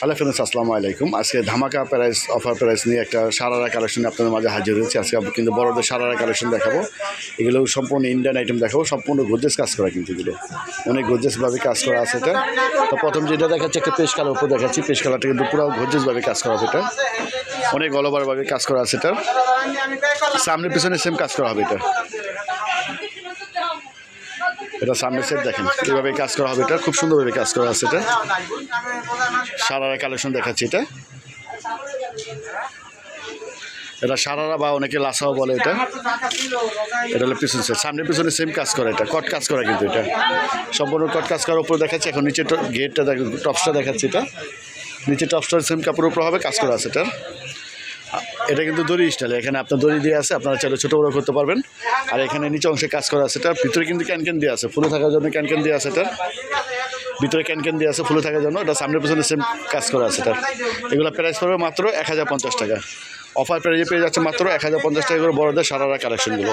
Hello friends, আসসালামু আলাইকুম। আজকে ধামাকা প্রাইস অফার প্রাইস নিয়ে একটা সারারা কালেকশন আপনাদের মাঝে হাজির হয়েছে। আজকে কিন্তু বড়দের সারারা কালেকশন দেখাবো। এগুলো সম্পূর্ণ ইন্ডিয়ান আইটেম দেখাবো। সম্পূর্ণ গোদরেজ কাজ করা কিন্তু এগুলো। অনেক গোদরেজভাবে কাজ করা আছে এটা। তো প্রথম যেটা দেখাচ্ছি, একটা পেশ কালার উপর দেখাচ্ছি। পেশ কালারটা কিন্তু পুরো গোদরেজভাবে কাজ করা হবে এটা। অনেক অলওভারভাবে কাজ করা আছে এটা। সামনে পিছনে সেম কাজ করা হবে এটা। এটা সামনে সেট দেখেন, কীভাবে কাজ করা হবে এটা, খুব সুন্দরভাবে কাজ করা আছে এটা। সারারা কালেকশন দেখাচ্ছি এটা। এটা সারারা বা অনেকে লাসাও বলে এটা। এটা হলো পিছন সেট সামনে পিছনে সেম কাজ করা এটা কট কাজ করা কিন্তু এটা। সম্পূর্ণ কট কাজ করার উপরে দেখাচ্ছি, এখন নিচে গেটটা দেখ টপসটা দেখাচ্ছি এটা। নিচে টপসটার সেম কাপড়ের উপর হবে, কাজ করা আছে এটার। এটা কিন্তু দড়ি স্টাইল, এখানে আপনার দড়ি দিয়ে আছে, আপনারা চাইলে ছোটো বড়ো করতে পারবেন। আর এখানে নিচে অংশে কাজ করা আছে এটার, ভিতরে কিন্তু ক্যানক্যান দিয়ে আছে, ফুলে থাকার জন্য ক্যানক্যান দিয়ে আছে এটার। ভিতরে ক্যান ক্যান দিয়ে আছে, ফুলে থাকার জন্য। এটা সামনে পিছনে সেম কাজ করা আছে তার। এগুলো প্রাইস পড়বে মাত্র এক হাজার পঞ্চাশ টাকা। অফার প্রাইজে পেয়ে যাচ্ছে মাত্র এক হাজার পঞ্চাশ টাকা করে বড়দের সারারা কালেকশনগুলো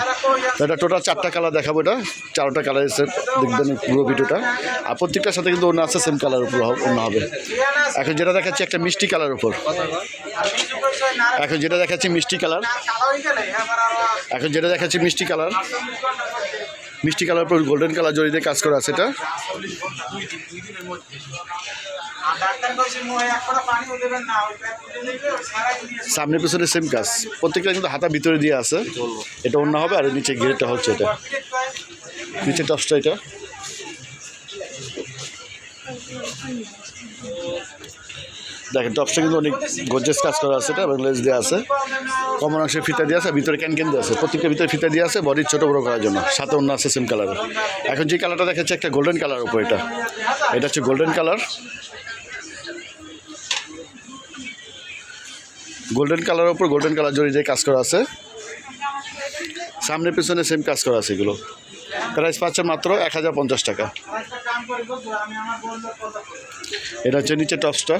এটা টোটাল চারটা কালার দেখাবো এটা। চারটা কালার এসে দেখবেন পুরো ভিডিওটা। আর প্রত্যেকটার সাথে কিন্তু অন্য আছে সেম কালার উপর অন্য হবে। এখন যেটা দেখাচ্ছি একটা মিষ্টি কালার উপর। এখন যেটা দেখাচ্ছি মিষ্টি কালার এখন যেটা দেখাচ্ছি মিষ্টি কালার মিষ্টি কালার উপর গোল্ডেন কালার দিয়ে কাজ করা আছে এটা? সামনে পিছনে সেম কাজ। প্রত্যেকটা কিন্তু হাতা ভিতরে দিয়ে আছে। এটা অন্য হবে আর নিচে ঘিরেটা হচ্ছে এটা। নিচে টপসটা এটা। দেখেন টপসটা কিন্তু অনেক গর্জেস কাজ করা আছে, এটা এবং লেস দেওয়া আছে। কমন অংশে ফিতা দিয়ে আছে ভিতরে ক্যান ক্যান দিয়ে আছে। প্রত্যেকটা ভিতরে ফিতা দিয়ে আছে বডির ছোটো বড়ো করার জন্য। সাথে অন্য আছে সেম কালারের এখন যে কালারটা দেখাচ্ছে, একটা গোল্ডেন কালার উপর এটা। এটা হচ্ছে গোল্ডেন কালার গোল্ডেন কালারের উপর গোল্ডেন কালার জড়ি যে কাজ করা আছে সামনে পিছনে সেম কাজ করা আছে এগুলো। প্রাইস পাচ্ছে মাত্র এক হাজার পঞ্চাশ টাকা। এটা হচ্ছে নিচে টপসটা।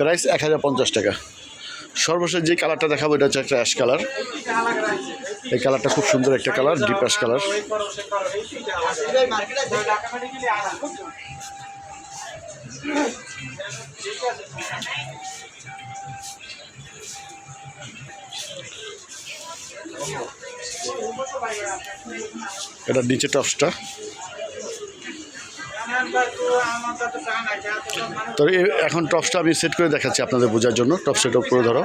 প্রাইস এক হাজার পঞ্চাশ টাকা। সর্বশেষ যে কালারটা দেখাবো, এটা হচ্ছে একটা অ্যাশ কালার এই কালারটা খুব সুন্দর একটা কালার ডিপ অ্যাশ কালার এটা নিচে টপসটা তো এখন টপসটা আমি সেট করে দেখাচ্ছি আপনাদের বোঝার জন্য। টপ সেট করে ধরো।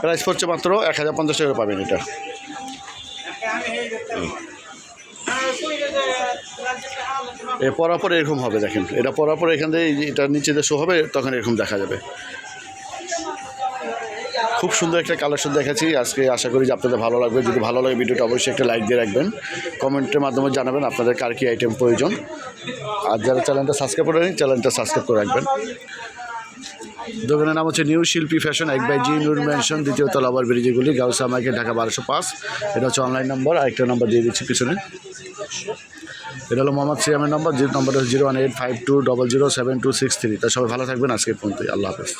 প্রাইস পড়ছে মাত্র এক হাজার পঞ্চাশ টাকা পাবেন এটা। এ পরার পরে এরকম হবে, দেখেন। এটা পরার পরে এখান থেকে এটা নিচে শো হবে, তখন এরকম দেখা যাবে। খুব সুন্দর একটা কালেকশন দেখাচ্ছি। আজকে আশা করি যে আপনাদের ভালো লাগবে। যদি ভালো লাগে ভিডিওটা, অবশ্যই একটা লাইক দিয়ে রাখবেন। কমেন্টের মাধ্যমে জানাবেন আপনাদের কার কী আইটেম প্রয়োজন। আর যারা চ্যানেলটা সাবস্ক্রাইব করে চ্যানেলটা সাবস্ক্রাইব করে রাখবেন। দোকানের নাম হচ্ছে নিউ শিল্পী ফ্যাশন এক বাই জি নূর ম্যানশন দ্বিতীয় তলা আবার ব্রিজেগুলি গাউসা মাইকে ঢাকা বারোশো পাঁচ। এটা হচ্ছে অনলাইন নম্বর আরেকটা নম্বর দিয়ে দিচ্ছি পিছনে। এটা হলো মোহাম্মদ সিয়ামের নম্বর নম্বরটা zero one eight five two double zero seven two six three. তা সবাই ভালো থাকবেন, আজকের পর্যন্ত আল্লাহ হাফেজ।